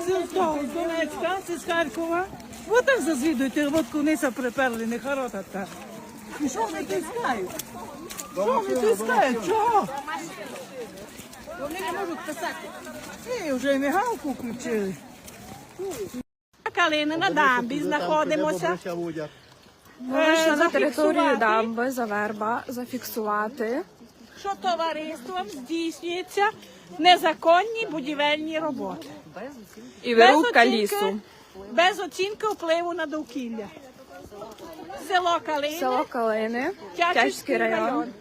з того, з Донецька, це з Харкова. От там зазвідуйте, от куниця приперли, не хороша та. І що вони тискають? Що вони тискають? Чого? Вони не можуть писати. Ні, вже й мигалку включили. Калини на дамбі знаходимося. Вийшли на територію дамби заверба зафіксувати. що товариством здійснюються незаконні будівельні роботи. І Без вирубка оцінки- лісу. Без оцінки впливу на довкілля. Село Калини, Село Калини, Тячівський район.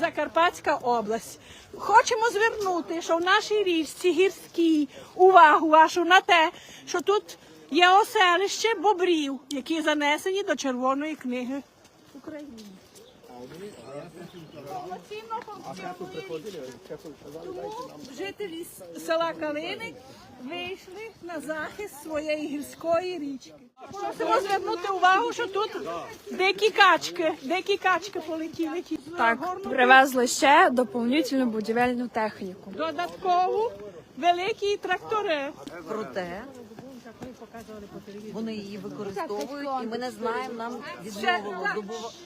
Закарпатська область. Хочемо звернути, що в нашій річці гірській увагу вашу на те, що тут є оселище бобрів, які занесені до Червоної книги України. Повноцінно функціонує Тому жителі села Калини вийшли на захист своєї гірської річки. Просимо звернути увагу, що тут дикі качки, дикі качки полетіли. ті Так, привезли ще доповнительну будівельну техніку. додаткову великі трактори. Проте вони її використовують, і ми не знаємо, нам відмовило.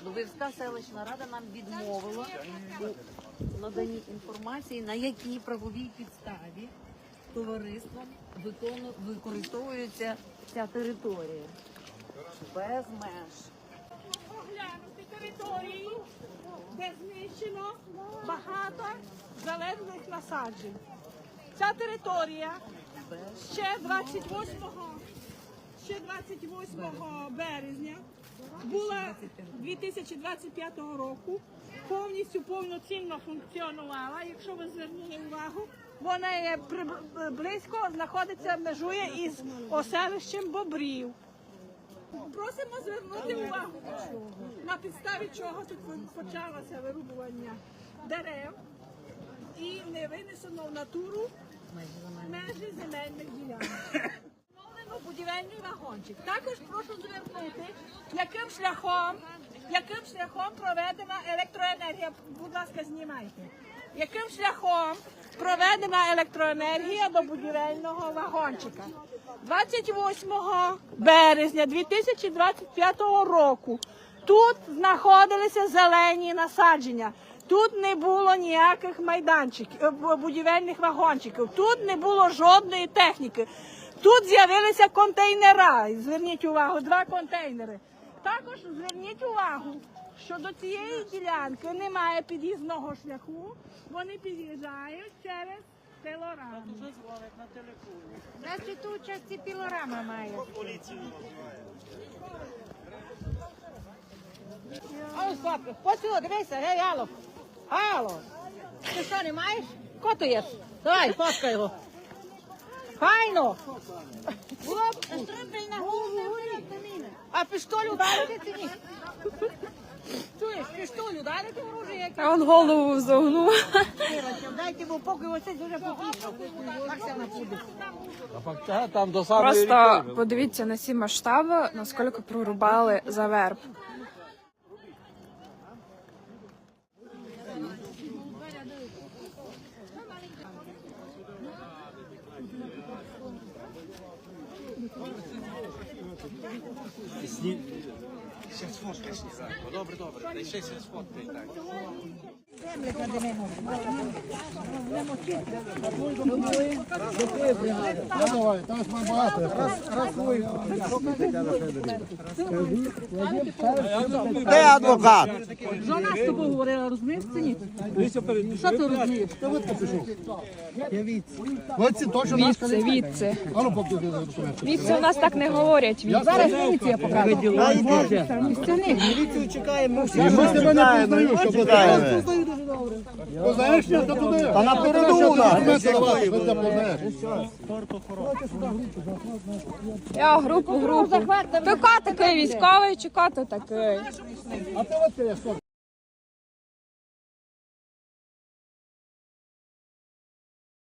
Дубовська селищна рада нам відмовила у наданні інформації, на якій правовій підставі товариством викону- використовується ця територія без меж. Оглянути території, де знищено багато залежних насаджень. Ця територія ще 28, ще 28 березня була 2025 року повністю повноцінно функціонувала. Якщо ви звернули увагу, вона є близько знаходиться межує із оселищем Бобрів. Просимо звернути увагу, на підставі чого тут почалося вирубування дерев і не винесено в натуру межі земельних ділянок. Встановлено будівельний вагончик. Також прошу звернути, яким шляхом, яким шляхом проведена електроенергія. Будь ласка, знімайте. Яким шляхом проведена електроенергія до будівельного вагончика? 28 березня 2025 року тут знаходилися зелені насадження. Тут не було ніяких майданчиків, е, будівельних вагончиків, тут не було жодної техніки. Тут з'явилися контейнера. Зверніть увагу, два контейнери. Також зверніть увагу, що до цієї ділянки немає під'їзного шляху. Вони під'їжджають через селораму. Значить, тут часті пілорама має. Папа, посюди, дивися, гей, Алло. Алло. Ти що, не маєш? Котуєш? Давай, фоткай його. Файно. Оп, стрибай на голову. А пістоль ударити чи ні? Чуєш, пістоль ударити в оружие, яке? А он голову зогнув. Дайте, бо поки оце дуже самої Просто подивіться на ці масштаби, наскільки прорубали заверб. Ще сфоткай сніданку. Добре, добре. Ще ще сфоткай так. Де адвокат? Жона з тобою говорила, розумієш це ні? Що ти розумієш? Покажи документ. Відси у нас так не говорять. Відси. І ми з тебе не познаємо, що познаємо. Познаєш, ти туди? Та на переду нас. Я групу, групу. Ти ко такий військовий чи ти такий? А ти от я?